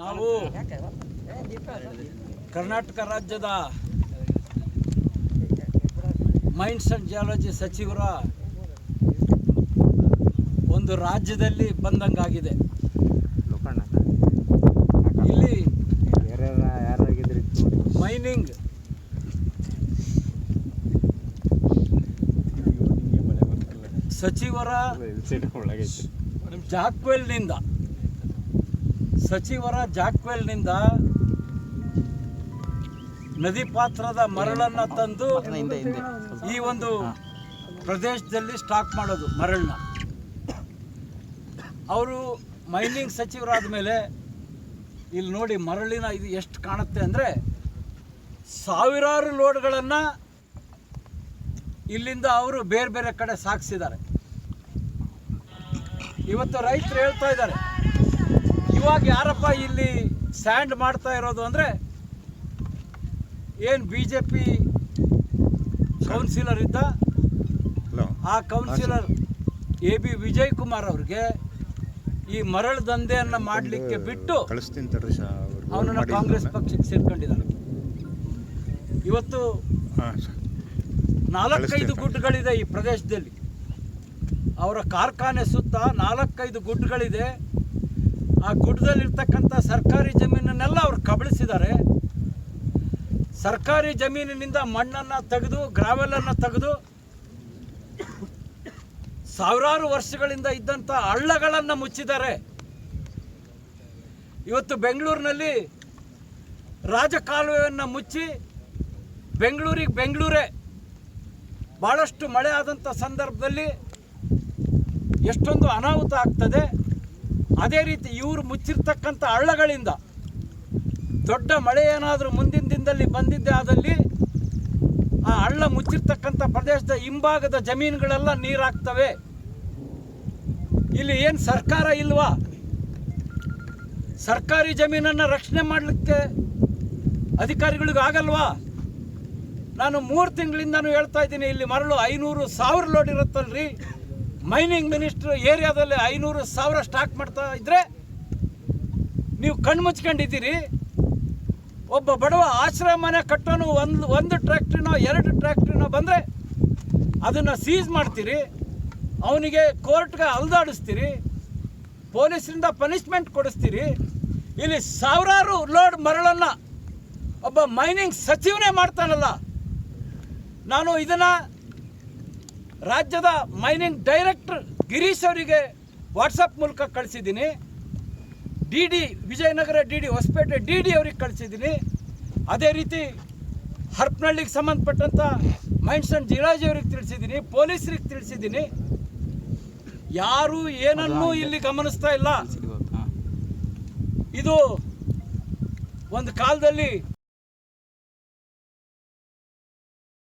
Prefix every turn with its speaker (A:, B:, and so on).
A: ನಾವು ಕರ್ನಾಟಕ ರಾಜ್ಯದ mains and geology ಸಚಿವರ ಒಂದು ರಾಜ್ಯದಲ್ಲಿ ಬಂದಂಗಾಗಿದೆ. ಇಲ್ಲಿ ಮೈನಿಂಗ್ ಸಚಿವರ ಜಾಕ್ವೆಲ್ನಿಂದ ಸಚಿವರ ಜಾಕ್ವೆಲ್ನಿಂದ ನದಿ ಪಾತ್ರದ ಮರಳನ್ನ ತಂದು ಈ ಒಂದು ಪ್ರದೇಶದಲ್ಲಿ ಸ್ಟಾಕ್ ಮಾಡೋದು ಮರಳನ್ನ. ಅವರು ಮೈನಿಂಗ್ ಸಚಿವರಾದ ಮೇಲೆ ಇಲ್ಲಿ ನೋಡಿ ಮರಳಿನ ಇದು ಎಷ್ಟು ಕಾಣುತ್ತೆ ಅಂದರೆ ಸಾವಿರಾರು ಲೋಡ್ಗಳನ್ನು ಇಲ್ಲಿಂದ ಅವರು ಬೇರೆ ಬೇರೆ ಕಡೆ ಸಾಗಿಸಿದ್ದಾರೆ ಇವತ್ತು ರೈತರು ಹೇಳ್ತಾ ಇದ್ದಾರೆ ಇವಾಗ ಯಾರಪ್ಪ ಇಲ್ಲಿ ಸ್ಯಾಂಡ್ ಮಾಡ್ತಾ ಇರೋದು ಅಂದರೆ ಏನು ಬಿ ಜೆ ಪಿ ಕೌನ್ಸಿಲರ್ ಇದ್ದ? ಆ councillor A B Vijay Kumar ಅವ್ರಿಗೆ ಈ ಮರಳು ದಂಧೆಯನ್ನು ಮಾಡಲಿಕ್ಕೆ ಬಿಟ್ಟು ಅವನನ್ನು ಕಾಂಗ್ರೆಸ್ ಪಕ್ಷಕ್ಕೆ ಸೇರ್ಕೊಂಡಿದ್ದಾನೆ ಇವತ್ತು. ನಾಲ್ಕೈದು ಗುಡ್ಡಗಳಿದೆ ಈ ಪ್ರದೇಶದಲ್ಲಿ. ಅವರ ಕಾರ್ಖಾನೆ ಸುತ್ತ ನಾಲ್ಕೈದು ಗುಡ್ಡಗಳಿದೆ ಆ ಗುಡ್ಡದಲ್ಲಿರ್ತಕ್ಕಂಥ ಸರ್ಕಾರಿ ಜಮೀನನ್ನೆಲ್ಲ ಅವ್ರು ಕಬಳಿಸಿದ್ದಾರೆ. ಸರ್ಕಾರಿ ಜಮೀನಿನಿಂದ ಮಣ್ಣನ್ನು ತೆಗೆದು ಗ್ರಾವೆಲನ್ನು ತೆಗೆದು, ಸಾವಿರಾರು ವರ್ಷಗಳಿಂದ ಇದ್ದಂಥ ಹಳ್ಳಗಳನ್ನು ಮುಚ್ಚಿದ್ದಾರೆ. ಇವತ್ತು ಬೆಂಗಳೂರಿನಲ್ಲಿ ರಾಜಕಾಲುವೆಯನ್ನು ಮುಚ್ಚಿ ಬೆಂಗಳೂರಿಗೆ ಬೆಂಗಳೂರೇ ಭಾಳಷ್ಟು ಮಳೆ ಆದಂಥ ಸಂದರ್ಭದಲ್ಲಿ ಎಷ್ಟೊಂದು ಅನಾಹುತ ಆಗ್ತದೆ. ಅದೇ ರೀತಿ ಇವರು ಮುಚ್ಚಿರ್ತಕ್ಕಂಥ ಹಳ್ಳಗಳಿಂದ ದೊಡ್ಡ ಮಳೆ ಏನಾದರೂ ಮುಂದಿನ ದಿನದಲ್ಲಿ ಬಂದಿದ್ದೆ ಆದಲ್ಲಿ ಆ ಹಳ್ಳ ಮುಚ್ಚಿರ್ತಕ್ಕಂಥ ಪ್ರದೇಶದ ಹಿಂಭಾಗದ ಜಮೀನುಗಳೆಲ್ಲ ನೀರಾಗ್ತವೆ. ಇಲ್ಲಿ ಏನು ಸರ್ಕಾರ ಇಲ್ವಾ? ಸರ್ಕಾರಿ ಜಮೀನನ್ನು ರಕ್ಷಣೆ ಮಾಡಲಿಕ್ಕೆ ಅಧಿಕಾರಿಗಳಿಗೂ ಆಗಲ್ವಾ? ನಾನು ಮೂರು ತಿಂಗಳಿಂದನೂ ಹೇಳ್ತಾ ಇದ್ದೀನಿ, ಇಲ್ಲಿ ಮರಳು ಐನೂರು ಸಾವಿರ ಲೋಡ್ ಇರುತ್ತಲ್ರಿ? ಮೈನಿಂಗ್ ಮಿನಿಸ್ಟ್ರು ಏರಿಯಾದಲ್ಲಿ ಐನೂರು ಸಾವಿರ ಸ್ಟಾಕ್ ಮಾಡ್ತಾ ಇದ್ರೆ ನೀವು ಕಣ್ಣು ಮುಚ್ಕೊಂಡಿದ್ದೀರಿ. ಒಬ್ಬ ಬಡವ ಆಶ್ರಯ ಮನೆ ಕಟ್ಟೋನು ಒಂದು ಒಂದು ಟ್ರ್ಯಾಕ್ಟ್ರಿನೋ ಎರಡು ಟ್ರ್ಯಾಕ್ಟ್ರಿನೋ ಬಂದರೆ ಅದನ್ನು ಸೀಸ್ ಮಾಡ್ತೀರಿ. ಅವನಿಗೆ ಕೋರ್ಟ್ಗೆ ಅಲ್ದಾಡಿಸ್ತೀರಿ. ಪೊಲೀಸರಿಂದ ಪನಿಷ್ಮೆಂಟ್ ಕೊಡಿಸ್ತೀರಿ. ಇಲ್ಲಿ ಸಾವಿರಾರು ಲೋಡ್ ಮರಳನ್ನು ಒಬ್ಬ ಮೈನಿಂಗ್ ಸಚಿವನೇ ಮಾಡ್ತಾನಲ್ಲ. ನಾನು ಇದನ್ನು ರಾಜ್ಯದ ಮೈನಿಂಗ್ ಡೈರೆಕ್ಟರ್ ಗಿರೀಶ್ ಅವರಿಗೆ ವಾಟ್ಸಪ್ ಮೂಲಕ ಕಳಿಸಿದ್ದೀನಿ. D D Vijayanagara D D Hosapete D D ಅವ್ರಿಗೆ ಕಳಿಸಿದ್ದೀನಿ. ಅದೇ ರೀತಿ ಹರಪನಹಳ್ಳಿಗೆ ಸಂಬಂಧಪಟ್ಟಂಥ ಮೈನ್ಸ್ ಅಂಡ್ ಜಿರಾಜಿ ಅವ್ರಿಗೆ ತಿಳಿಸಿದ್ದೀನಿ ಪೊಲೀಸರಿಗೆ ತಿಳಿಸಿದ್ದೀನಿ. ಯಾರೂ ಏನನ್ನೂ ಇಲ್ಲಿ ಗಮನಿಸ್ತಾ ಇಲ್ಲ. ಇದು ಒಂದು ಕಾಲದಲ್ಲಿ